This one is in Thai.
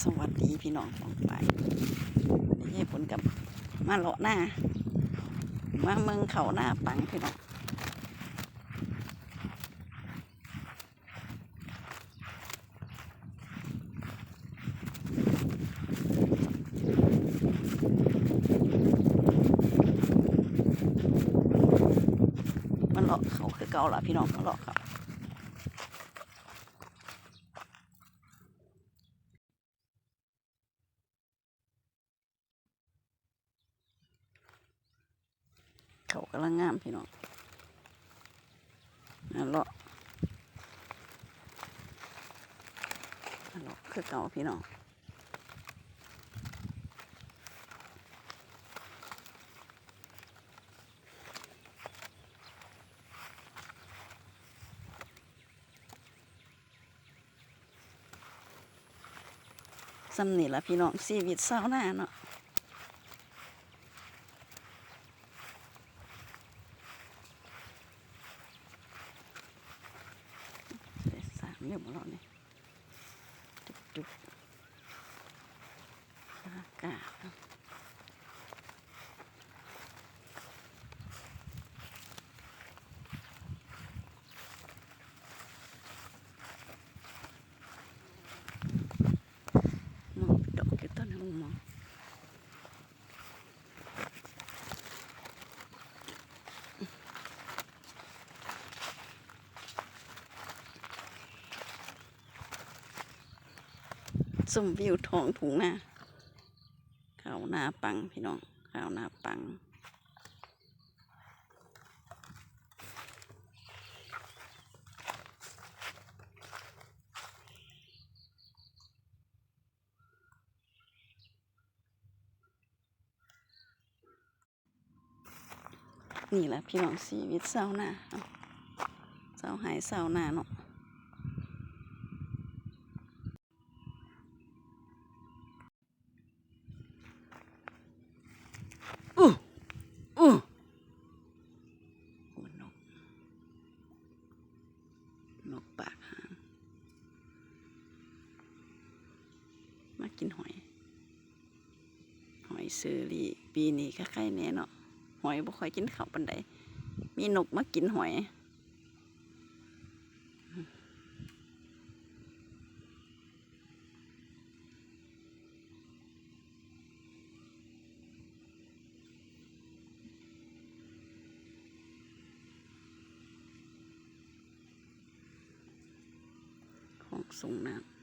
สวัสดีพี่น้องของไปวันนี้ให้ผลกับมาเลาะหน้า มาเมืองเขาหน้าปังพี่น้องมันเลาะเขาคือเก่าละพี่น้องมาเลาะเขา เขากำลังงามพี่น้องนั่นเลาะนั่นเลาะคือเก่าพี่น้องสำนี่ละพี่น้องชีวิตเศร้าวหน้าเนาะ เนี่หมเรียบร้อยเนี่ยจุกจุกอากาศมองดอกอยู่ต้นหงมอง สมวิวทองถุงหน้าข้าวหน้าปังพี่น้องข้าวหน้าปังนี่แหละพี่น้องชีวิตเศร้าหน้าเนาะเศร้าหายเศร้าหน้าเนาะอู้อู้โอ้นกนกปากหางมา กินหอย หอยเซอรี่ ปีนี้ก็ใกล้แน่เนาะหอยบ่ค่อยกินข้าวปานใดมีนกมากินหอยของส่งน้ำ